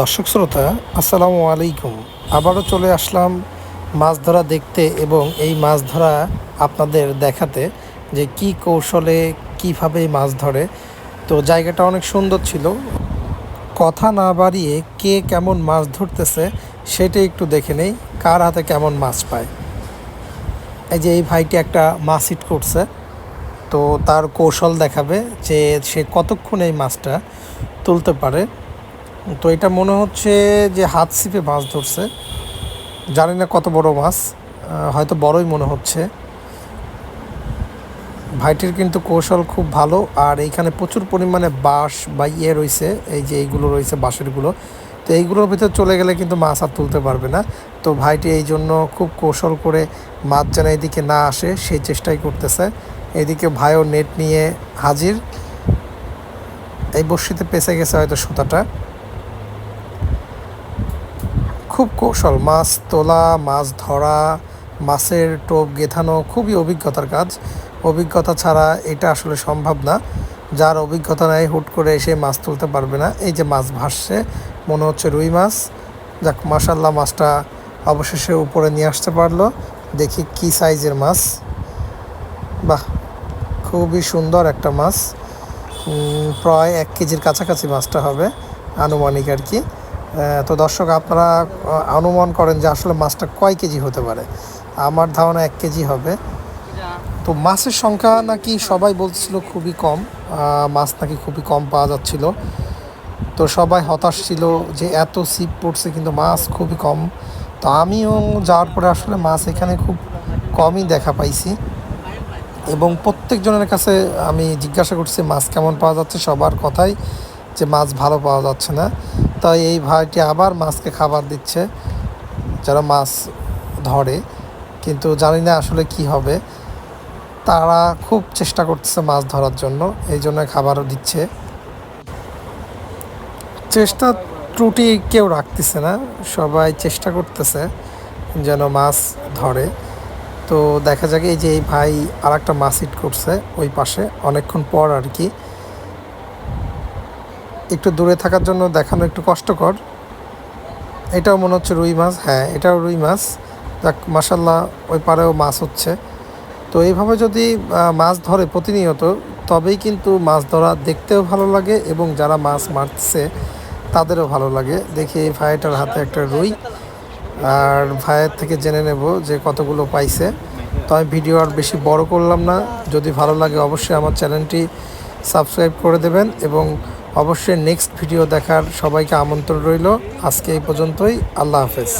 দর্শক শ্রোতা, আসসালামু আলাইকুম। আবারও চলে আসলাম মাছ ধরা দেখতে এবং এই মাছ ধরা আপনাদের দেখাতে যে কি কৌশলে কীভাবে মাছ ধরে। তো জায়গাটা অনেক সুন্দর ছিল। কথা না বাড়িয়ে কে কেমন মাছ ধরতেছে সেটা একটু দেখে নেই, কার হাতে কেমন মাছ পায়। এই যে এই ভাইটি একটা মাছ হিট করছে। তো তার কৌশল দেখাবে যে সে কতক্ষণ এই মাছটা তুলতে পারে। তো এটা মনে হচ্ছে যে হাত ছিপে মাছ ধরছে। জানি না কত বড় মাছ হয়তো বড়ই মনে হচ্ছে। ভাইটির কিন্তু কৌশল খুব ভালো, আর এইখানে প্রচুর পরিমাণে বাঁশ বা ইয়ে রয়েছে, এই যে এইগুলো রয়েছে বাঁশেরগুলো তো এইগুলোর ভিতরে চলে গেলে কিন্তু মাছ আর তুলতে পারবে না। তো ভাইটি এই জন্য খুব কৌশল করে মাছ যেন এদিকে না আসে, সেই চেষ্টাই করতেছে। এদিকে ভাইও নেট নিয়ে হাজির। এই বর্ষিতে পেঁচে গেছে হয়তো সুতাটা। খুব কৌশল। মাছ তোলা, মাছ ধরা, মাছের টোপ গেঁথানো খুবই অভিজ্ঞতার কাজ। অভিজ্ঞতা ছাড়া এটা আসলে সম্ভব না। যার অভিজ্ঞতা নেই, হুট করে এসে মাছ তুলতে পারবে না। এই যে মাছ ভাসছে, মনে হচ্ছে রুই মাছ। যাক মাসাল্লাহ মাছটা অবশেষে উপরে নিয়ে আসতে পারল। দেখি কি সাইজের মাছ। বাহ, খুবই সুন্দর একটা মাছ। প্রায় এক কেজির কাছাকাছি মাছটা হবে। আনুমানিক আর কি। তো দর্শক, আপনারা অনুমান করেন যে আসলে মাছটা কয় কেজি হতে পারে। আমার ধারণা এক কেজি হবে। তো মাছের সংখ্যা নাকি সবাই বলছিল খুবই কম। মাছ নাকি খুবই কম পাওয়া যাচ্ছিল। তো সবাই হতাশ ছিল যে এত সিপ পড়ছে, কিন্তু মাছ খুবই কম। তো আমিও যাওয়ার পরে আসলে মাছ এখানে খুব কমই দেখা পাইছি। এবং প্রত্যেকজনের কাছে আমি জিজ্ঞাসা করছি, মাছ কেমন পাওয়া যাচ্ছে? সবার কথাই যে মাছ ভালো পাওয়া যাচ্ছে না। তাই এই ভাইটি আবার মাছকে খাবার দিচ্ছে যারা মাছ ধরে। কিন্তু জানি না আসলে কি হবে। তারা খুব চেষ্টা করতেছে মাছ ধরার জন্য, এই জন্য খাবারও দিচ্ছে। চেষ্টা ত্রুটি কেউ রাখতেছে না, সবাই চেষ্টা করতেছে যেন মাছ ধরে। তো দেখা যাক এই যে এই ভাই আর একটা মাছ হিট করছে ওই পাশে, অনেকক্ষণ পর আর কি একটু দূরে থাকার জন্য দেখানো একটু কষ্টকর। এটাও মনে হচ্ছে রুই মাছ। হ্যাঁ এটাও রুই মাছ। যাক মাসাল্লাহ ওই পারেও মাছ হচ্ছে। তো এইভাবে যদি মাছ ধরে প্রতিনিয়ত, তবেই কিন্তু মাছ ধরা দেখতেও ভালো লাগে এবং যারা মাছ মারছে, তাদেরও ভালো লাগে। দেখি এই ভাইটার হাতে একটা রুই। আর ভাইয়ের থেকে জেনে নেব যে কতগুলো পাইছে। তো আমি ভিডিও আর বেশি বড় করলাম না। যদি ভালো লাগে অবশ্যই আমার চ্যানেলটি সাবস্ক্রাইব করে দেবেন এবং অবশ্যই নেক্সট ভিডিও দেখার সবাইকে আমন্ত্রণ রইল। আজকে এই পর্যন্তই। আল্লাহ হাফেজ।